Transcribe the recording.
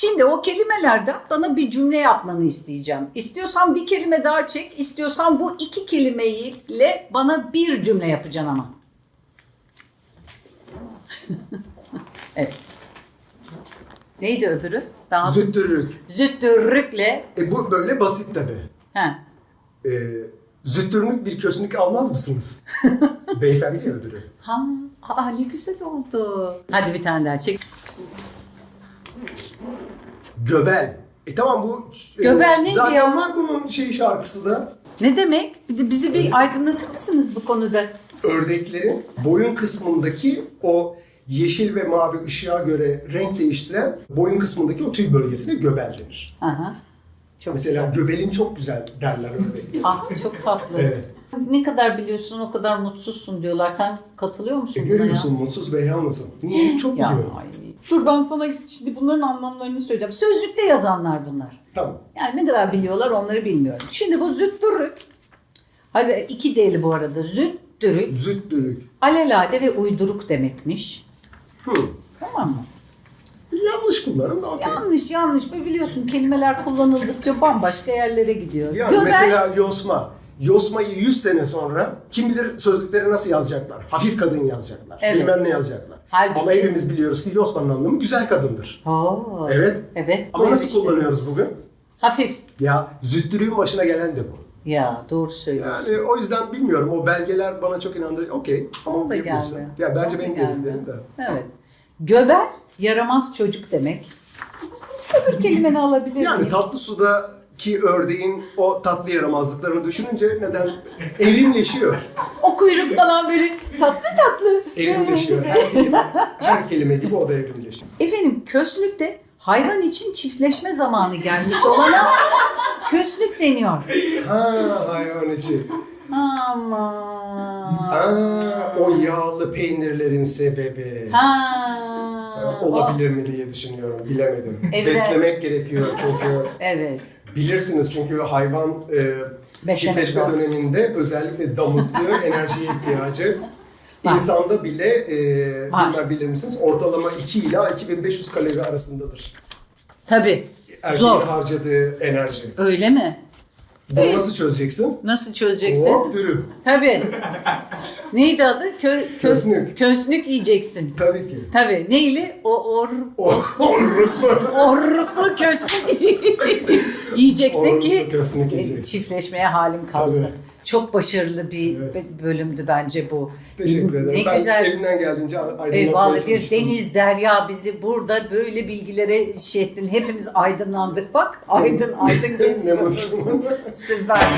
Şimdi o kelimelerden bana bir cümle yapmanı isteyeceğim. İstiyorsan bir kelime daha çek, istiyorsan bu iki kelimeyle bana bir cümle yapacaksın ama. evet. Neydi öbürü? Daha Züttürlük. Züttürrükle. E bu böyle basit tabii. He. E, züttürlük bir kösnük almaz mısınız? Beyefendi ya öbürü. Ha, aa, ne güzel oldu. Hadi bir tane daha çek. Göbel. E tamam bu... e, Göbel neydi Zaten ya? var bunun şey şarkısı da. Ne demek? Bir de bizi bir aydınlatır mısınız bu konuda? Ördeklerin boyun kısmındaki o yeşil ve mavi ışığa göre renk değiştiren boyun kısmındaki o tüy bölgesine göbel denir. Aha. Çok Mesela güzel. göbelin çok güzel derler ördekler. Ah çok tatlı. Evet. Ne kadar biliyorsun o kadar mutsuzsun diyorlar. Sen katılıyor musun E, buna ya? görüyorsun mutsuz ve yalnızım. Niye? Çok Ya, biliyorum. ay. Dur ben sana şimdi bunların anlamlarını söyleyeceğim. Sözlükte yazanlar bunlar. Tamam. Yani ne kadar biliyorlar onları bilmiyorum. Şimdi bu züttürük. Hadi iki D'li bu arada. Züttürük. Züttürük. Alelade ve uyduruk demekmiş. Hı. Tamam mı? Yanlış kullanım da okey. Yanlış yanlış. Biliyorsun kelimeler kullanıldıkça bambaşka yerlere gidiyor. Yani Göbel- mesela yosma. Yosmayı 100 sene sonra kim bilir sözlükleri nasıl yazacaklar? Hafif kadın yazacaklar. Evet. Bilmem ne yazacaklar. Halbuki- Ama hepimiz biliyoruz ki yosmanın anlamı güzel kadındır. Oo. Evet. Evet. Ama nasıl işte. kullanıyoruz bugün? Hafif. Ya züttürüğün başına gelen de bu. Ya doğru söylüyorsun. Yani o yüzden bilmiyorum. O belgeler bana çok inandırıcı. Okey. Ama O da geldi. Ya bence O benim dediklerim de. Evet. Göbel yaramaz çocuk demek. Öbür kelimeni alabilir Yani miyim? tatlı sudaki ördeğin o tatlı yaramazlıklarını düşününce neden evrimleşiyor. O kuyruk falan böyle tatlı tatlı. Evrimleşiyor. Her kelime, her kelime gibi o da evrimleşiyor. Efendim köslükte hayvan için çiftleşme zamanı gelmiş olana köslük deniyor. Ha hayvan içi. Aman. Aa, o yağlı peynirlerin sebebi. Ha. Olabilir mi diye düşünüyorum. Bilemedim. Evet. Beslemek gerekiyor çünkü. Evet. Bilirsiniz çünkü hayvan e, çiftleşme döneminde özellikle damızlığın enerjiye ihtiyacı. Var. İnsanda bile e, Var. bilmem bilir misiniz ortalama 2 ila 2500 kalori arasındadır. Tabii. Erkeğin Zor. harcadığı enerji. Öyle mi? Bunu nasıl çözeceksin? Nasıl çözeceksin? Hop dürüm. Tabii. Neydi adı? Kö, kö, Kösnük. Kösnük yiyeceksin. Tabii ki. Tabii. Neyli? O or, O, orruklu. orruklu kösnük yiyeceksin ki yiyeceksin. çiftleşmeye halin kalsın. Tabii. Çok başarılı bir Evet. bölümdü bence bu. Teşekkür ederim. Ne ben güzel. elimden geldiğince aydınlatmaya Eyvallah bir çalıştım. deniz derya bizi burada böyle bilgilere şey ettin. Hepimiz aydınlandık bak. Aydın aydın geziyoruz. Süper.